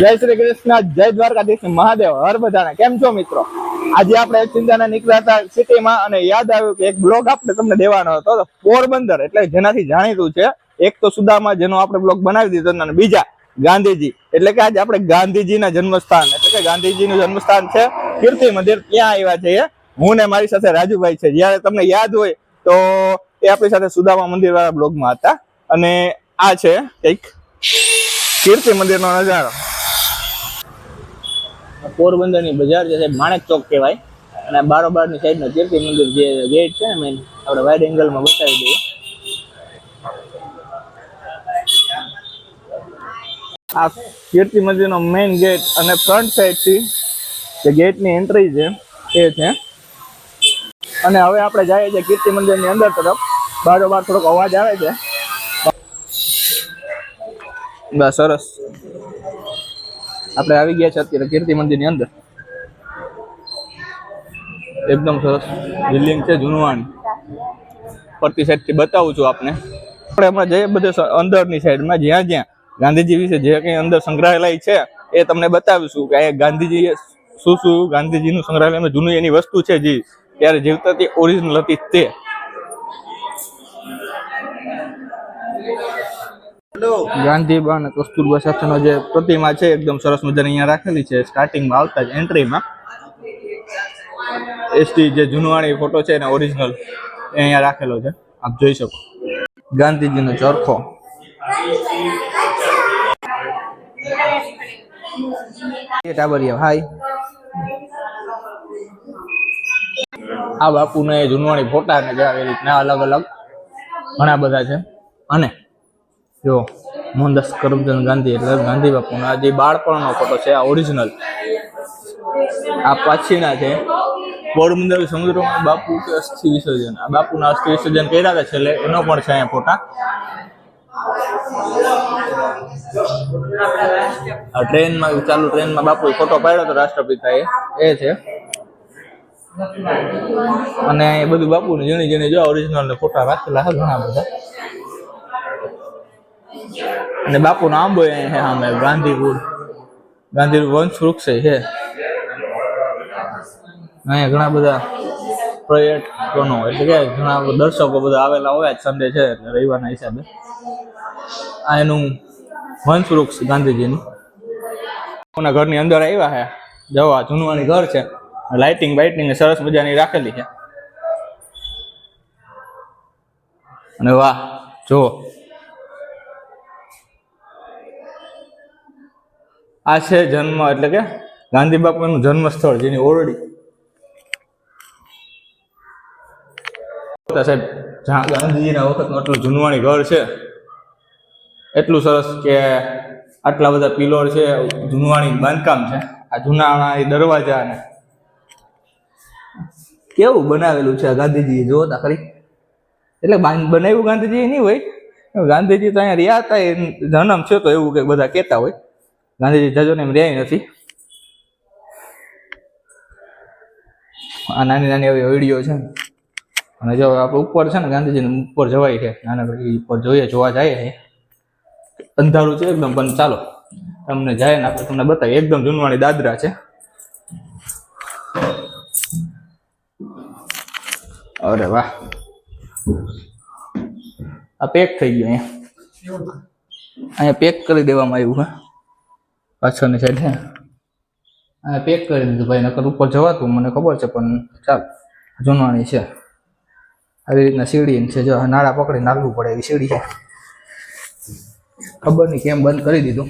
જય શ્રી કૃષ્ણ, જય દ્વારકાધીશ, મહાદેવ, હર બધાને. કેમ છો મિત્રો? આજે આપણે ચિંતાના નીકળ્યા હતા સિટીમાં અને યાદ આવ્યું કે એક બ્લોગ આપણે તમને દેવાનો હતો. પોરબંદર, એટલે જેનાથી જાણીતું છે, એક તો સુદામા જેનો આપણે બ્લોગ બનાવી દીધો અને બીજા ગાંધીજી. એટલે કે આજે આપણે ગાંધીજીના જન્મસ્થાન, એટલે કે ગાંધીજીનું જન્મસ્થાન છે, કીર્તિ મંદિર, ત્યાં આવ્યા છે હું ને મારી સાથે રાજુભાઈ છે. જ્યારે તમને યાદ હોય તો એ આપણી સાથે સુદામા મંદિર વાળા બ્લોગમાં હતા. અને આ છે કંઈક કીર્તિ મંદિરનો નજારો. પોરબંદરની બજાર જે છે, માણેક ચોક કહેવાય. અને બારોબારની સાઈડનો કીર્તિ મંદિર જે ગેટ છે ને મેન આપણે વાઇડ એંગલમાં બતાવી દઈએ. આ કીર્તિ મંદિરનો મેઇન ગેટ અને ફ્રન્ટ સાઈડથી જે ગેટની એન્ટ્રી છે, એ છે. અને હવે આપણે જઈએ છીએ કીર્તિ મંદિરની અંદર તરફ. બારોબાર થોડોક અવાજ આવે છે. બસ, સરસ. આપણે આવી ગયા છે અત્યારે કીર્તિ મંદિરની અંદર. એકદમ સરસ બિલ્ડિંગ છે જૂનવાણી. ફરતી સાઈડથી બતાવું છું આપને. આપણે હમણાં જઈએ બધે અંદરની સાઈડમાં જ્યાં જ્યાં ગાંધીજી વિશે જે કંઈ અંદર સંગ્રહાલય છે, એ તમને બતાવીશું કે અહીંયા ગાંધીજીએ શું શું ગાંધીજીનું સંગ્રહાલયમાં જૂનું એની વસ્તુ છે જે ત્યારે જીવતા તે ઓરિજિનલ હતી તે. ગાંધીબા અને કસ્તુરબા સાથેનો જે પ્રતિમા છે, એકદમ સરસ મજાની અહીંયા રાખેલી છે. સ્ટાર્ટિંગમાં આવતા જ એન્ટ્રીમાં એસટી જે જૂનવાણી ફોટો છે, એને ઓરિજિનલ અહીંયા રાખેલો છે. આપ જોઈ શકો. ગાંધીજીનો ચરખો. ટાબરિયા, હાય. આ બાપુને જૂનવાણી ફોટા ને જે આવી રીતના અલગ અલગ ઘણા બધા છે. અને જો, મોહનદાસ કરમચંદ ગાંધી એટલે ગાંધી બાપુનો આ જે બાળપણનો ફોટો છે, આ ઓરિજિનલ આ પાછીના છે. પોરબંદર સમુદ્રમાં બાપુ કે અસ્થિ વિસર્જન. આ બાપુના અસ્થિ વિસર્જન કર્યા હતા છેલ્લે, એનો પણ છે અહીંયા ફોટા. આ ટ્રેનમાં, ચાલુ ટ્રેનમાં બાપુ ફોટો પાડ્યો હતો રાષ્ટ્રપિતાએ. એ છે. અને એ બધું બાપુને ઝીણી ઝીણી જો ઓરિજિનલ ફોટા રાખેલા ઘણા બધા. અને બાપુનો આંબો છે સામે, ગાંધીપુર. ગાંધી વંશ વૃક્ષ છે. અહીંયા ઘણા બધા પ્રયત્નો એટલે કે ઘણા દર્શકો બધા આવેલા હોય જ સન્ડે છે, એટલે રવિવારના હિસાબે. આ એનું વંશ વૃક્ષ ગાંધીજીનું. કોના ઘરની અંદર આવ્યા છે. જવા જૂનવાણી ઘર છે. લાઇટિંગ બાઇટિંગ સરસ મજાની રાખેલી છે. અને વાહ જો આ છે જન્મ એટલે કે ગાંધી બાપુનું જન્મ સ્થળ જેની ઓરડી. સાહેબ, જ્યાં ગાંધીજીના વખતનું આટલું જૂનવાણી ઘર છે, એટલું સરસ કે આટલા બધા પિલોર છે, જૂનવાણી બાંધકામ છે. આ જૂના દરવાજા ને કેવું બનાવેલું છે આ ગાંધીજીએ? જોવો તા ખરી એટલે બનાવ્યું ગાંધીજી નહીં હોય. ગાંધીજી તો અહીંયા રહ્યા હતા, એ જન્મ છે તો એવું કંઈક બધા કહેતા હોય. ગાંધીજી જજોને એમ રહ્યા નથી. આ નાની નાની એવી વીડિયો છે. અને જો આપણે ઉપર છે ને ગાંધીજીને ઉપર જવાય છે નાના ભાઈ ઉપર જોઈએ, જોવા જાય છે. અંધારું છે એકદમ, પણ ચાલો, તમને જાય ને આપણે તમને બતાવીએ. એકદમ જૂનવાણી દાદરા છે. અરે વાહ. આ પેક થઈ ગયું અહીંયા. અહીંયા પેક કરી દેવામાં આવ્યું હે પાછળની સાઈડ આ પેક કરી દીધું ભાઈ, નકર ઉપર જવાતું, મને ખબર છે, પણ ચાલ જૂનવાની છે. આવી રીતના સીડી છે, જો નાળા પકડી નાખવું પડે એવી સીડી છે. ખબર નહીં કેમ બંધ કરી દીધું.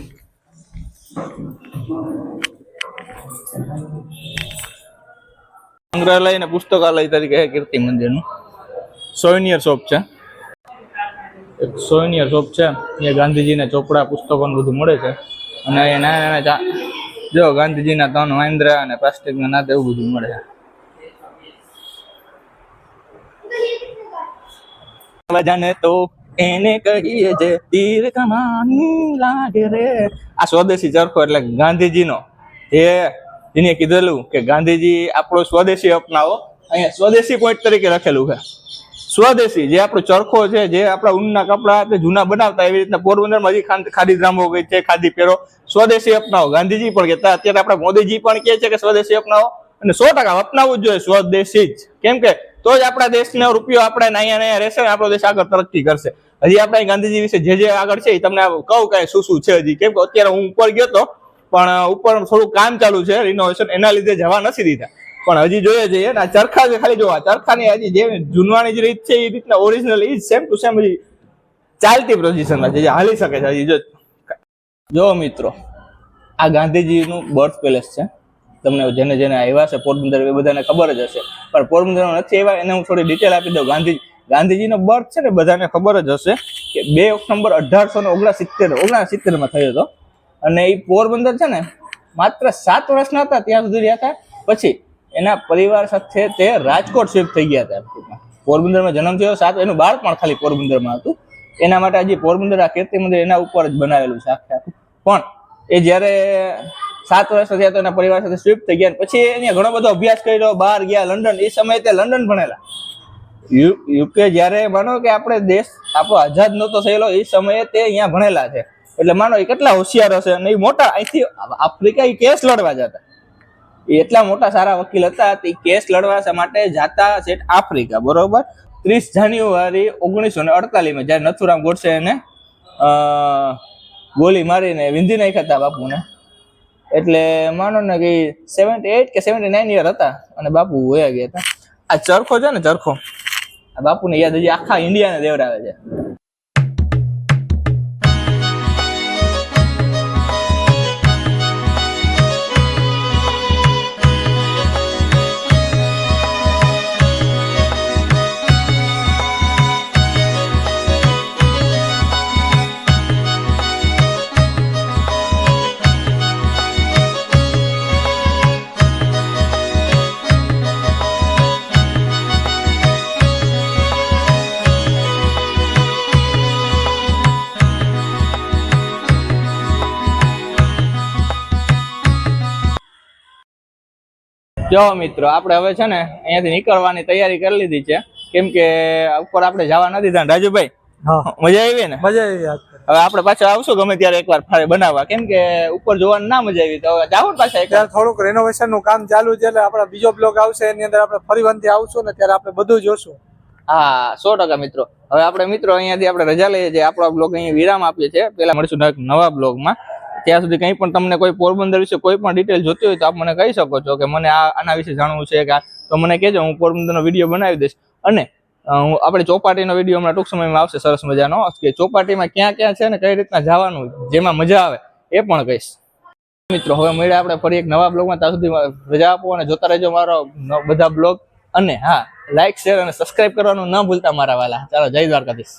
સંગ્રહાલય અને પુસ્તકાલય તરીકે કીર્તિ મંદિરનું. સોનિયર શોપ છે. એક સોનિયર શોપ છે. અહીંયા ગાંધીજીને ચોપડા, પુસ્તકો ને બધું મળે છે. અને અહીંયા નાના નાના જો ગાંધીજીના ત્રણ વાંદરા અને પ્લાસ્ટિકના નાતે એવું બધું મળે. જાને તો એને કહીએ જે તીર કમાની લાગે રે. આ સ્વદેશી ચરખો એટલે ગાંધીજીનો. જે જેને કીધેલું કે ગાંધીજી આપણો સ્વદેશી અપનાવો. અહીંયા સ્વદેશી પોઈન્ટ તરીકે લખેલું છે. સ્વદેશી, જે આપણો ચરખો છે, જે આપણા ઊનના કપડા જૂના બનાવતા એવી રીતના પોરબંદરમાં હજી ખાદી ડ્રામો ગઈ છે, ખાદી પહેરો સ્વદેશી અપનાવો. ગાંધીજી પણ કહેતા, અત્યારે આપણા મોદીજી પણ કહે છે કે સ્વદેશી અપનાવો અને સો ટકા અપનાવવું જ જોઈએ, સ્વદેશી જ. કેમ કે તો જ આપણા દેશનો રૂપિયો આપણે અહીંયા અહીંયા રહેશે આપણો દેશ આગળ તરક્કી કરશે. હજી આપણે ગાંધીજી વિશે જે જે આગળ છે એ તમને કહું કે શું શું છે હજી. કેમ કે અત્યારે હું ઉપર ગયો તો, પણ ઉપર થોડું કામ ચાલુ છે રિનોવેશન એના લીધે જવા નથી દીધા. પણ હજી જોઈએ જઈએ એના ચરખા છે ખાલી જોવા. ચરખાની હજી જે જૂનવાની જે રીત છે, એ રીતના ઓરિજિનલ એ સેમ ટુ સેમ હજી ચાલતી પોઝિશનમાં છે, જે હાલી શકે છે હજી જો. જો મિત્રો, આ ગાંધીજીનું બર્થ પેલેસ છે. તમને જેને જેને આવ્યા છે પોરબંદર એ બધાને ખબર જ હશે. પણ પોરબંદરમાં નથી આવ્યા, એને હું થોડી ડિટેલ આપી દઉં. ગાંધી ગાંધીજીનો બર્થ છે ને, બધાને ખબર જ હશે કે બે ઓક્ટોબર અઢારસો ને ઓગણસિત્તેર, ઓગણસિત્તેરમાં થયો હતો. અને એ પોરબંદર છે ને, માત્ર સાત વર્ષના હતા, ત્યાં સુધી રહ્યા હતા. પછી એના પરિવાર સાથે તે રાજકોટ શિફ્ટ થઈ ગયા હતા. પોરબંદરમાં જન્મ થયો, સાત એનું બાળપણ ખાલી પોરબંદરમાં હતું. એના માટે આજે પોરબંદર આ કીર્તિ મંદિર એના ઉપર જ બનાવેલું છે આખે પણ એ જ્યારે સાત વર્ષ થયા તો એના પરિવાર સાથે શિફ્ટ થઈ ગયા પછી અહીંયા ઘણો બધો અભ્યાસ કર્યો, બહાર ગયા, લંડન. એ સમયે તે લંડન ભણેલા. યુકે જ્યારે માનો કે આપણે દેશ આપણો આઝાદ નહોતો થયેલો, એ સમયે તે અહીંયા ભણેલા છે. એટલે માનો એ કેટલા હોશિયાર હશે અને એ મોટા અહીંથી આફ્રિકા એ કેસ લડવા જતા. એટલા મોટા સારા વકીલ હતા તે કેસ લડવા માટે જાતા સેટ આફ્રિકા, બરોબર? ત્રીસ જાન્યુઆરી ઓગણીસો ને અડતાલીસમાં જ્યારે નથુરામ ગોડસે એને ગોલી મારીને વિંધી નાખ્યા હતા બાપુને. એટલે માનો ને કે સેવન્ટી એટ કે સેવન્ટી નાઇન યર હતા અને બાપુ વયા ગયા હતા આ ચરખો છે ને ચરખો? આ બાપુને યાદ હજી આખા ઇન્ડિયાને દેવડાવે છે. જો મિત્રો આપણે હવે છે ને અહીંયાથી નીકળવાની તૈયારી કરી લીધી છે. કેમ કે ઉપર આપણે જવા નથી થાય રાજુભાઈ? મજા આવી ને? મજા આવી હવે આપણે પાછા આવશું ગમે ત્યારે એકવાર ફાળે બનાવવા. કેમ કે ઉપર જોવાની ના મજા આવી. તો હવે જાવ પાછા એકવાર. થોડુંક રેનોવેશનનું કામ ચાલુ છે એટલે આપણા બીજો બ્લોગ આવશે એની અંદર આપણે ફરી વનથી આવશું ને ત્યારે આપણે બધું જોશું. હા સો ટકા મિત્રો. હવે આપણે મિત્રો અહીંયાથી આપણે રજા લઈએ છીએ આપણો બ્લોગ અહીંયા વિરામ આપીએ છીએ. પેલા મળીશું એક નવા બ્લોગમાં. ત્યાં સુધી કંઈ પણ તમને કોઈ પોરબંદર વિશે કોઈ પણ ડિટેલ જોતી હોય તો આપ મને કહી શકો છો કે મને આના વિશે જાણવું છે કે તો મને કહેજો, હું પોરબંદરનો વીડિયો બનાવી દઈશ. અને હું આપણે ચોપાટીનો વીડિયો હમણાં ટૂંક સમયમાં આવશે, સરસ મજાનો. કે ચોપાટીમાં ક્યાં ક્યાં છે ને કઈ રીતના જવાનું, જેમાં મજા આવે, એ પણ કહીશ. મિત્રો, હવે મળ્યા આપણે ફરી એક નવા બ્લોગમાં. ત્યાં સુધી રજા આપો અને જોતા રહેજો મારો બધા બ્લોગ. અને હા લાઈક શેર અને સબસ્ક્રાઈબ કરવાનું ન ભૂલતા મારા વાલા. ચાલો, જય દ્વારકાધીશ.